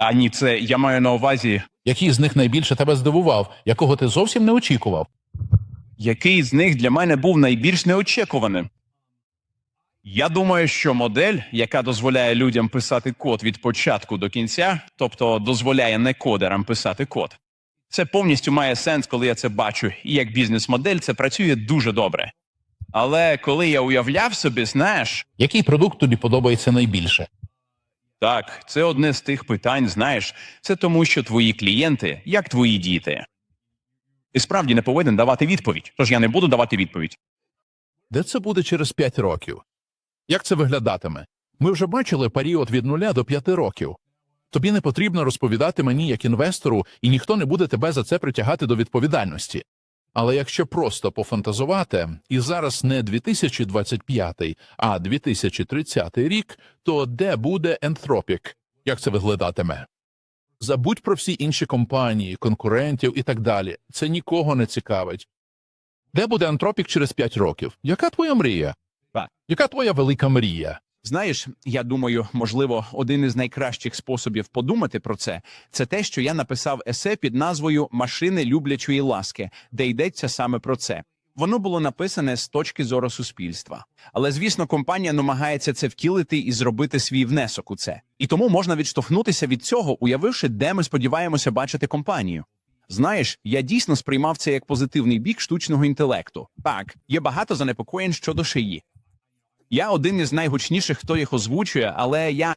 А ні, це я маю на увазі, Який з них найбільше тебе здивував, якого ти зовсім не очікував? який з них для мене був найбільш неочікуваним. Я думаю, що модель, яка дозволяє людям писати код від початку до кінця, тобто дозволяє не кодерам писати код, це повністю має сенс, коли я це бачу, і як бізнес-модель це працює дуже добре. Але коли я уявляв собі, знаєш, Який продукт тобі подобається найбільше? Так, це одне з тих питань, знаєш, це тому, що твої клієнти, як твої діти. Ти справді не повинен давати відповідь, тож я не буду давати відповідь. Де це буде через 5 років? Як це виглядатиме? Ми вже бачили період від 0 до 5 років. Тобі не потрібно розповідати мені як інвестору, і ніхто не буде тебе за це притягати до відповідальності. Але якщо просто пофантазувати, і зараз не 2025, а 2030 рік, то де буде Anthropic? Як це виглядатиме? Забудь про всі інші компанії, конкурентів і так далі. Це нікого не цікавить. Де буде Антропік через 5 років? Яка твоя мрія? Яка твоя велика мрія? Знаєш, я думаю, можливо, один із найкращих способів подумати про це це те, що я написав есе під назвою Машини люблячої ласки, де йдеться саме про це. Воно було написане з точки зору суспільства. Але звісно, компанія намагається це втілити і зробити свій внесок у це. І тому можна відштовхнутися від цього, уявивши, де ми сподіваємося бачити компанію. Знаєш, я дійсно сприймав це як позитивний бік штучного інтелекту. Так, є багато занепокоєнь щодо шиї. Я один із найгучніших, хто їх озвучує, але я